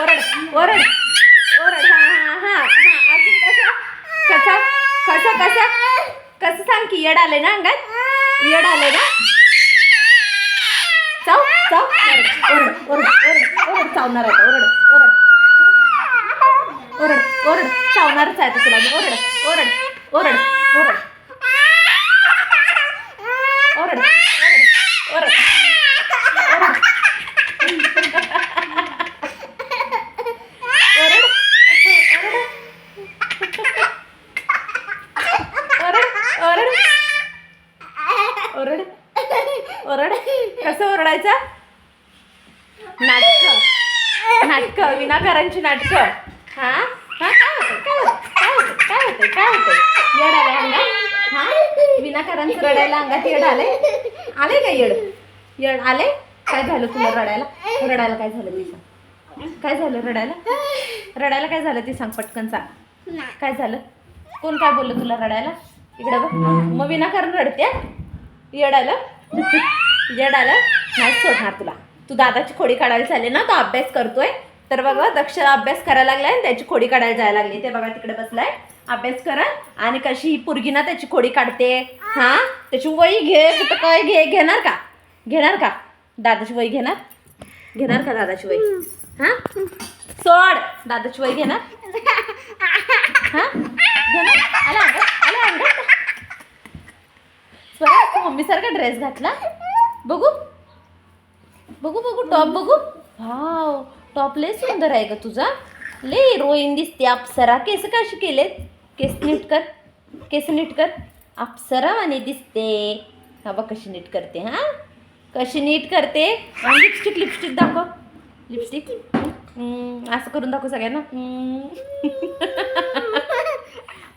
ओरड ओरड ओरड. हां हां हां हां. अजून कसं? कसं? कसं कसं? सांग की येड आले ना अंगात? येड आले ना? चाव चाव. ओरड ओरड ओरड ओरड चावणार आता. ओरड ओरड. ओरड ओरड चावणारच आहे तुला. ओरड ओरड ओरड. ओरड ओरड ओरड. ओरड. विनाकारांची नाटक. हा? हा काय होतं काय होतं काय होतं काय होतं येड अंगात हा? विनाकारांचं रडायला अंगात येड आलंय? आले का येड? येड आले काय झालं तुला रडायला? रडायला काय झालं ती सांग. काय झालं रडायला? रडायला काय झालं ती सांग पटकन सांग. काय झालं? कोण काय बोललं तुला रडायला? इकडं बघ. मग विनाकारण रडते? येडायला येडायला नाही सोडणार तुला. तू दादाची खोडी काढायला चालले ना तो अभ्यास करतोय. तर बघा दक्ष अभ्यास करायला लागलाय आणि त्याची खोडी काढायला जायला लागली. ते बघा तिकडे बसलाय. अभ्यास करा आणि कशी ही पोरगी ना त्याची खोडी काढते. हा? त्याची वही घे कुठं काय घे घेणार का? घेणार का? दादाची वही घेणार? घेणार का दादाची वही? हा? सोड दादाची वही घेणार? हा? घेणार? आला आला अंगात मम्मीसारखा ड्रेस घातला? बघू. बघू बघू टॉप बघू. वाव टॉप लय सुंदर आहे ग तुझा. लय हिरोईन दिसते अप्सरा. केस कशी केलेत? केस नीट कर. केस नीट कर. अप्सरा आणि दिसते. हा बघ कशी नीट करते हा? कशी नीट करते. आणि लिपस्टिक लिपस्टिक दाखव. लिपस्टिक असं करून दाखव सगळ्यांना.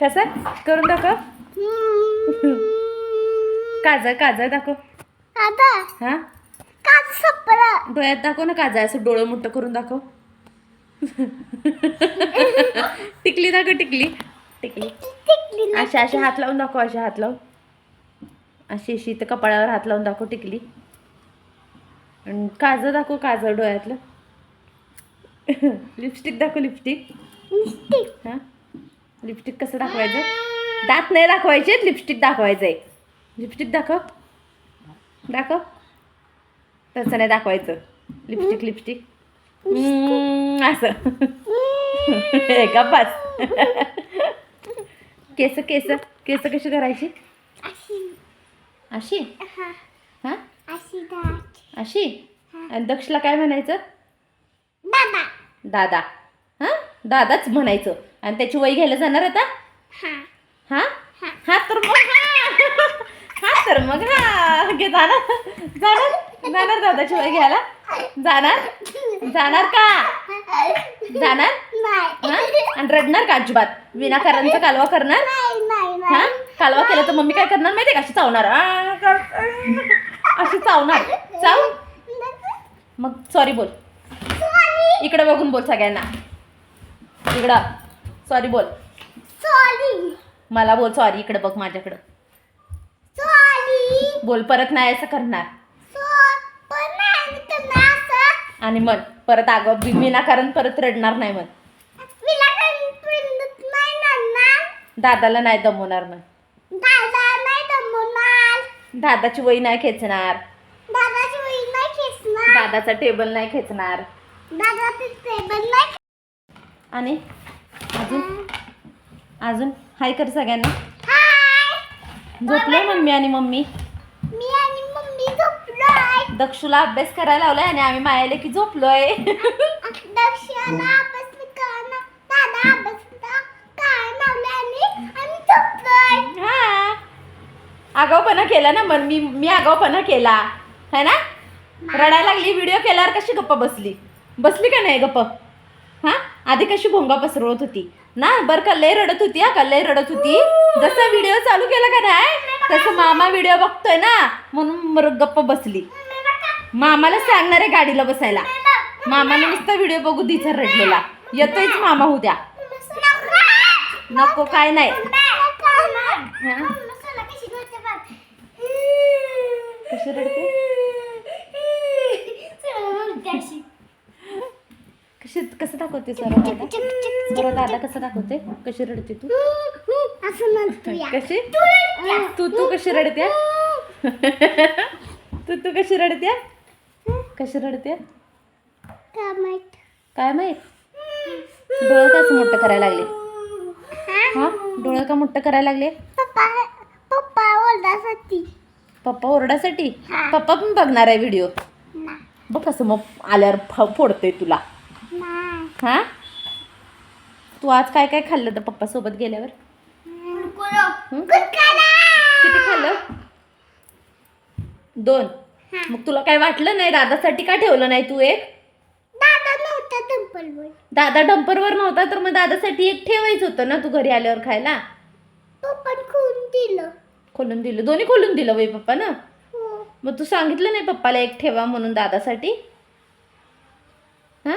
कसं? करून दाखव. काजळ काजळ दाखव. हा? डोळ्यात दाखव ना काजळ असं डोळं मोठं करून दाखव. टिकली दाखव टिकली. टिकली. अशा अशा हात लावून दाखव अशा हात लावून. अशी अशी तर कपाळावर हात लावून दाखव टिकली. आणि काजळ दाखव काजळ डोळ्यातलं. लिपस्टिक दाखव लिपस्टिक. हां? लिपस्टिक कसं दाखवायचं? दात नाही दाखवायचे लिपस्टिक दाखवायचं आहे लिपस्टिक दाखव. दाखव. तसं नाही दाखवायचं. लिपस्टिक लिपस्टिक असं. हे का बस. केस केस. केस कशी करायची? अशी. हां. अशी आणि दक्षला काय म्हणायचं? दादा. हां? दादाच म्हणायचं. आणि त्याची वही घ्यायला जाणार आता? हा. हा? तर मग हा. हा तर मग हा. घे जाणार जाणार जाणार दादाची वही घ्यायला? जाणार? जाणार का? जाणार? आणि रडणार का अजिबात? विनाकारांचा कालवा करणार? हा? कालवा केला तर मम्मी काय करणार माहितीये का? अशी चावणार. अशी चावणार. चाव. मग सॉरी बोल. इकडे बघून बोल सगळ्यांना. इकडं. सॉरी बोल. मला बोल सॉरी इकडे बघ माझ्याकडं. बोल परत नाही असं करणार. आणि मग परत अगं बी- विनाकारण परत रडणार नाही मग दादाला नाही दमवणार मग दादाची वही नाही खेचणार. दादाचा टेबल नाही खेचणार. आणि अजून? अजून? हाय कर सगळ्यांना. झोपलोय मम्मी आणि मम्मी? मी आणि मम्मी झोपलोय दक्षूला अभ्यास करायला लावलाय आणि आम्ही मायाले की झोपलोय. हा. आगाऊपणा केला ना मन मी मी आगाऊपणा केला. है ना? रडायला लागली व्हिडिओ केल्यावर कशी गप्प बसली? बसली का नाही गप्प? हा? आधी कशी भोंगा पसरवत होती? ना बरं का लय रडत होती हा का? लय रडत होती. जसं व्हिडिओ चालू केला का नाही तसं मामा व्हिडिओ बघतोय ना म्हणून गप्प बसली. मामाला सांगणार आहे गाडीला बसायला. मामाने नुसता व्हिडिओ बघू दिसर रडलेला. येतोयच मामा उद्या. नको काय नाही. कशी रडते? कशी कसं दाखवते सर दादा दादा कसं दाखवते? कशी रडते तू? असं कशी? तू तू कशी रडते? तू तू कशी रडते? कशी रडते? काय माहीत काय माहीत? डोळं कसं मोठं करायला लागले? हा? डोळं का मोठं करायला लागले? पप्पा पप्पा ओरडासाठी पप्पा ओरडासाठी पप्पा पण बघणार आहे व्हिडिओ बघ कसं मग आल्यावर फ फोडते तुला. हा? तू आज काय काय खाल्लं तर पप्पा सोबत गेल्यावर? किती खाल्लं? दोन. मग तुला काय वाटलं नाही? दादासाठी का ठेवलं नाही तू एक? दादा नव्हता टेम्पलवर दादा डंपरवर नव्हता तर मग दादासाठी एक ठेवायचं होतं ना तू घरी आल्यावर खायला? दिलं. खोलून दिलं. दोन्ही खोलून दिलं बाई पप्पा ना? हो. मग तू सांगितलं नाही पप्पाला एक ठेवा म्हणून दादासाठी? हा?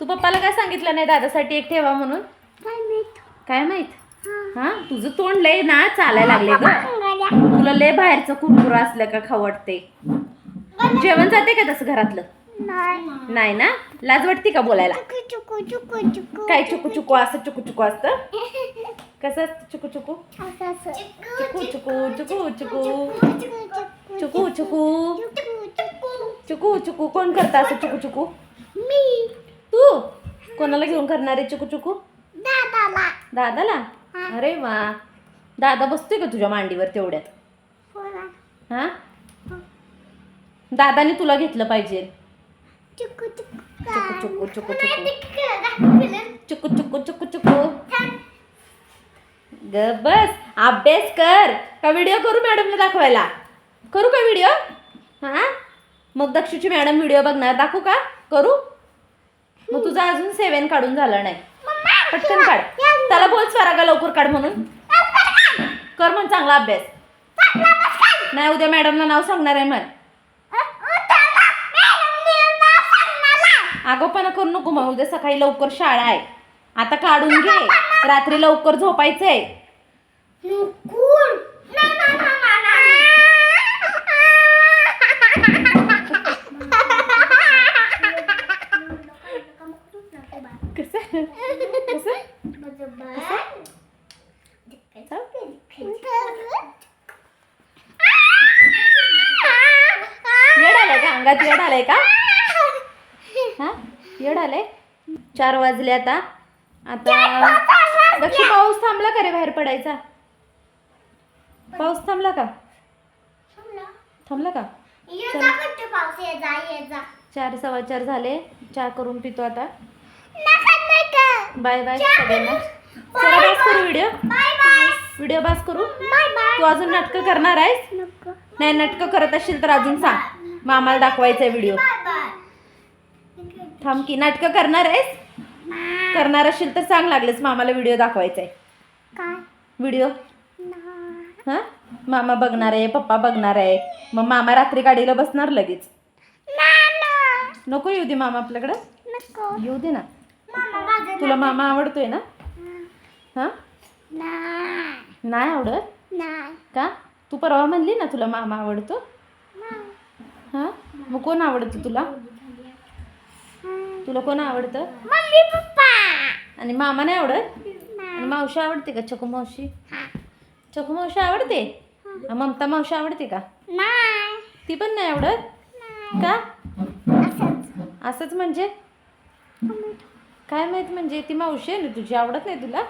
तू पप्पाला काय सांगितलं नाही दादासाठी एक ठेवा म्हणून? काय माहीत. काय माहीत? हा. तुझं तोंड लय ना चालायला लागले ग. तुला लय बाहेरचं कुरकुरा असलं का खाऊ वाटते जेवण जाते का तसं घरातलं? नाही. नाही ना? लाज वाटते का बोलायला? चुकू चुकू चुकू चुकू. काय चुकू चुकू? असं चुकू चुकू असतं? कसं असतं चुकू चुकू? चुकू चुकू चुकू चुकू. चुकू चुकू चुकू चुकू. चुकू. चुकू चुकू. कोण करतं असं चुकू चुकू? मी. तू? कोणाला घेऊन करणार आहे चुकू चुकू? दादाला. दादाला. अरे वा. दादा बसतोय का तुझ्या मांडीवर तेवढ्यात? हां? दादाने तुला घेतलं पाहिजे. चुकू चुकू. चुकू चुकू ग बस. अभ्यास कर. का व्हिडिओ करू मॅडमला दाखवायला? करू का व्हिडिओ हां? मग दक्षिची मॅडम व्हिडिओ बघणार. दाखवू का? करू? मग तुझा अजून सेवन काढून झालं नाही. पटकन काढ. त्याला बोल स्वरागा लवकर काढ म्हणून. कर म्हणून चांगला अभ्यास. नाही उद्या मॅडमला नाव सांगणार आहे म्हण. आगोपणा करू नको मग उद्या सकाळी लवकर शाळा आहे. आता काढून घे. रात्री लवकर झोपायचं आहे कसं? कसं? अंगात येड आलाय का? हा? येड आलाय? चार वाजले आता. आता दक्ष पाऊस थांबला का रे बाहेर पडायचा? पाऊस थांबला का? थांबला. का? चार सव्वा चार झाले. चहा करून पितो आता. बाय बाय सगळ्यांना. चला बास करू व्हिडिओ. व्हिडिओ बास करू. तू अजून नाटकं करणार आहेस? नाही नाटकं करत असशील तर अजून सांग. मग आम्हाला दाखवायचं व्हिडिओ थांब की नाटकं करणार आहेस? करणार असशील तर सांग लागलेस मामाला व्हिडिओ दाखवायचा आहे व्हिडिओ हां? मामा बघणार आहे पप्पा बघणार आहे. मग मामा रात्री गाडीला बसणार लगेच. नको येऊ दे मामा आपल्याकडं. येऊ दे ना. तुला मामा आवडतोय ना? हां. नाही. आवडत? का? तू परवा म्हणली ना तुला मामा आवडतो? हां? मग कोण आवडतं तुला? तुला कोण आवडतं? आणि मामा नाही आवडत? आणि मावशी आवडते का? चकू मावशी? चकू मावशी आवडते? ममता मावशी आवडते का? ती पण नाही आवडत? का? असंच. म्हणजे? काय माहीत म्हणजे? ती मावशी आहे ना तुझी? आवडत नाही तुला?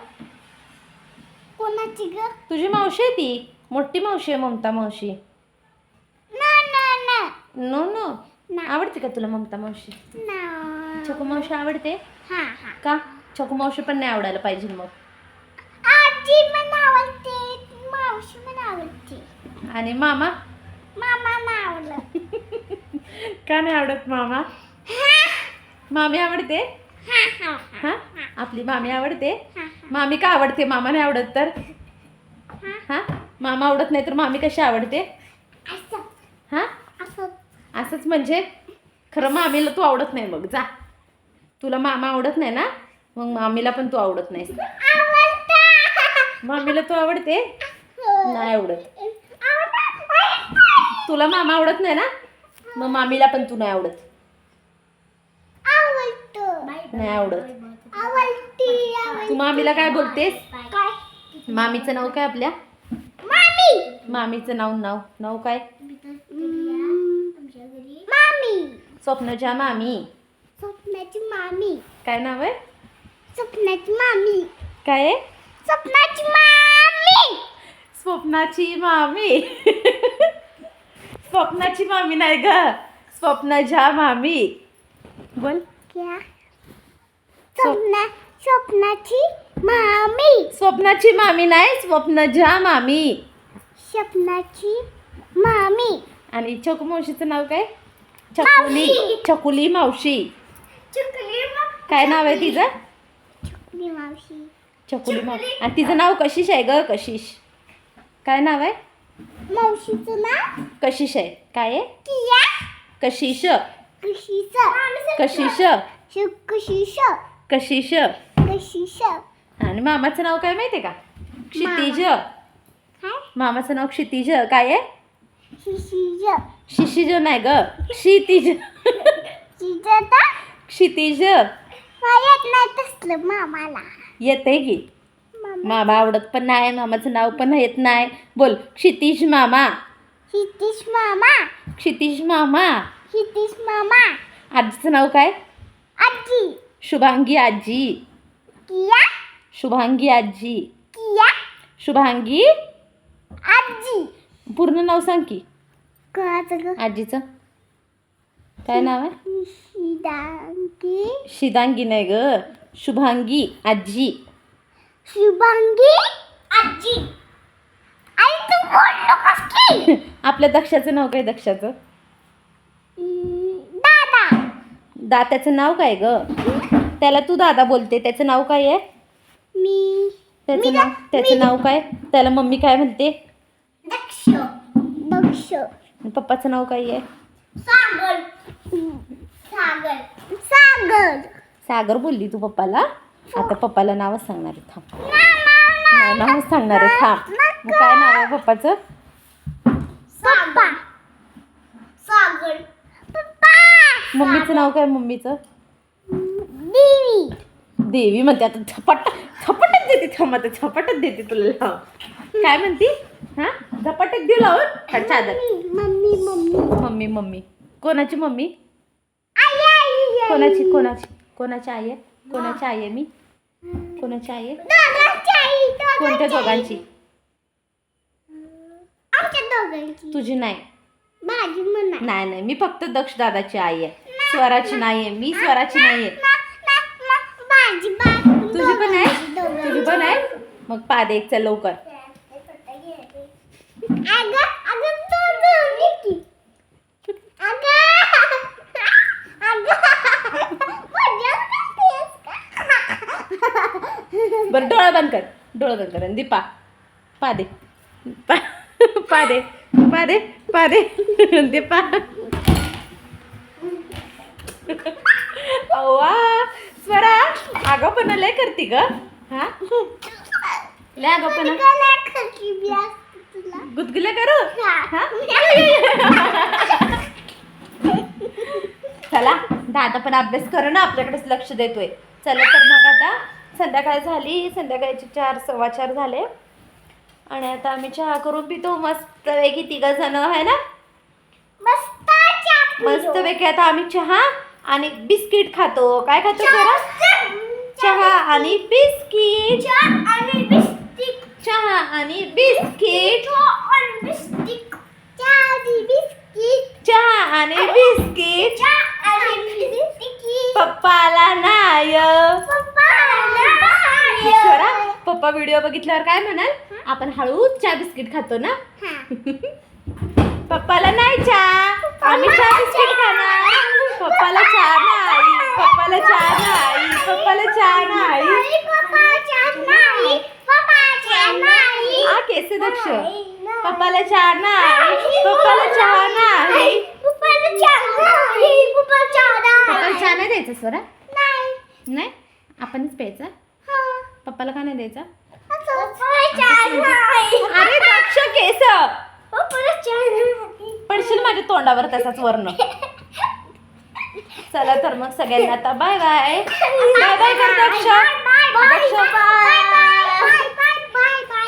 कोणाची ग? तुझी मावशी आहे ती? मोठी मावशी आहे ममता मावशी. ना नो. आवडते का तुला ममता मावशी? चकू मावशी आवडते? का? चकू मावशी पण नाही आवडायला पाहिजे मग. आणि मामा? मामा आवडत. का नाही आवडत मामा? मामी आवडते? हा हा हा. आपली मामी आवडते? हा मामी का आवडते? मामा नाही आवडत तर? हा. मामा आवडत नाही तर मामी कशी आवडते? हा? असंच म्हणजे खरं मामीला तू आवडत नाही मग जा. तुला मामा आवडत नाही ना मग मामीला पण तू आवडत नाहीस. आवडतं मामीला तू आवडते? नाही आवडत. तुला मामा आवडत नाही ना मग मामीला पण तू नाही आवडत. नाही आवडत. तू मामीला काय बोलतेस? मामीचं नाव काय आपल्या? मामी. मामीचं नाव नाव नाव काय मामी स्वप्नच्या मामी. स्वप्नाची मामी. काय नाव आहे? स्वप्नाची मामी. काय आहे? स्वप्नाची मामी. स्वप्नाची मामी. स्वप्नाची मामी नाही ग. स्वप्नच्या मामी. बोल. क्या? स्वप्ना स्वप्नाची मामी. स्वप्नाची मामी नाही स्वप्नजा मामी. स्वप्नाची मामी. आणि चकू मावशीचं नाव काय? चकुली. चकुली मावशी. काय नाव आहे तिचं? चुकली मावशी. चकुली मावशी आणि तिचं नाव कशिश आहे ग कशिश? काय नाव आहे? मावशीचं नाव? कशिश आहे. काय आहे? किया. कशिश. कशीच कशिश. कशीश. कशिश. कशीश. आणि मामाचं नाव काय माहिती आहे का? क्षितिज. मामाचं नाव क्षितिज. काय आहे? शिशीज. शिशिज नाही ग. क्षितिज. क्षितिज. येत नाही तसलं मामाला. येते की. मामा. आवडत पण नाही मामाचं नाव पण येत नाही. बोल क्षितिज मामा. हितीश मामा. क्षितिज मामा. हितीश मामा. आजीचं नाव काय? आजी. शुभांगी आजी. किया? शुभांगी आजी. किया? शुभांगी? आजी. पूर्ण नाव सांग की. आजीचं? काय नाव आहे? शिदांगी. शिदांगी नाही ग. शुभांगी आजी. शुभांगी आजी. आपल्या दक्षाचं नाव काय दक्षाचं? दादा. दात्याचं नाव काय ग? त्याला तू दादा बोलते. त्याचं नाव काय आहे? मी. त्याचं नाव त्याचं नाव काय? त्याला मम्मी काय म्हणते? दक्ष. दक्ष. पप्पाचं नाव काय आहे? सागर. सागर. सागर. सागर बोलली तू पप्पाला? आता पप्पाला नावच सांगणार आहे थांब. नाही, नावच सांगणार आहे थांब. मग काय नाव आहे पप्पाचं? पप्पा सागर. पप्पा. मम्मीचं नाव काय मम्मीचं? देवी. देवी म्हणते आता झपाट झपाटच देते थांब आता झपाटच देते तुला. काय म्हणती? हां? झपाटच देऊ लावून चादर. Mummy mummy mummy. मम्मी कोणाची मम्मी. कोणाची कोणाची? कोणाची आई आहे? कोणाची आई आहे मी? कोणाची आई आहे? कोणत्या दोघांची? तुझी नाही. नाही. नाही मी फक्त दक्ष दादाची आई आहे. स्वराची नाही आहे. मी स्वराची नाही आहे. तुझी पण आहे? तुझी पण आहे? मग पा दे एक चल लवकर अगं अगं तू दोन्ही की अगं अगं मजा करतेस का? बरं डोळा बंद कर डोळा बंद कर आणि दे पा पा दे पा पा दे पा दे पा दे दे पा अव्वा स्वरा आगापणा लय करते ग हा लय असते तुला गुदगुल्या करू? हा. चला दादा पण अभ्यास कर ना आपल्याकडेच लक्ष देतोय. चला तर मग आता संध्याकाळ झाली संध्याकाळचे चार सव्वा चार झाले. आणि आता आम्ही चहा करून पितो. मस्त पैकी तिघ जण आहे ना? मस्त चहा मस्त पैकी आता आम्ही चहा आणि बिस्किट खातो. काय खातो चहा आणि बिस्किट आणि बिस्टिक चहा आणि बिस्किट. चहा आणि बिस्किट. चहा आणि बिस्किट. चहा आणि बिस्किट. पप्पाला नाय. पप्पा व्हिडिओ बघितल्यावर काय म्हणाल? आपण हळूच चहा बिस्किट खातो ना? पप्पाला नाही चहा. आम्ही चहा बिस्किट खाणार. पप्पाला चहा नाही. पप्पाला चहा नाही. पप्पाला चहा नाही. आ केसे दक्ष पप्पाला चहा नाही. पप्पाला चहा नाही. पप्पाला चहा नाही द्यायचा स्वरा नाही? आपणच प्यायचा? पप्पाला का नाही द्यायचा? अरे दक्ष केस. पडशील माझ्या तोंडावर तसाच वर्ण चला तर मग सगळ्यांना आता बाय बाय बाय बाय करतो अक्षा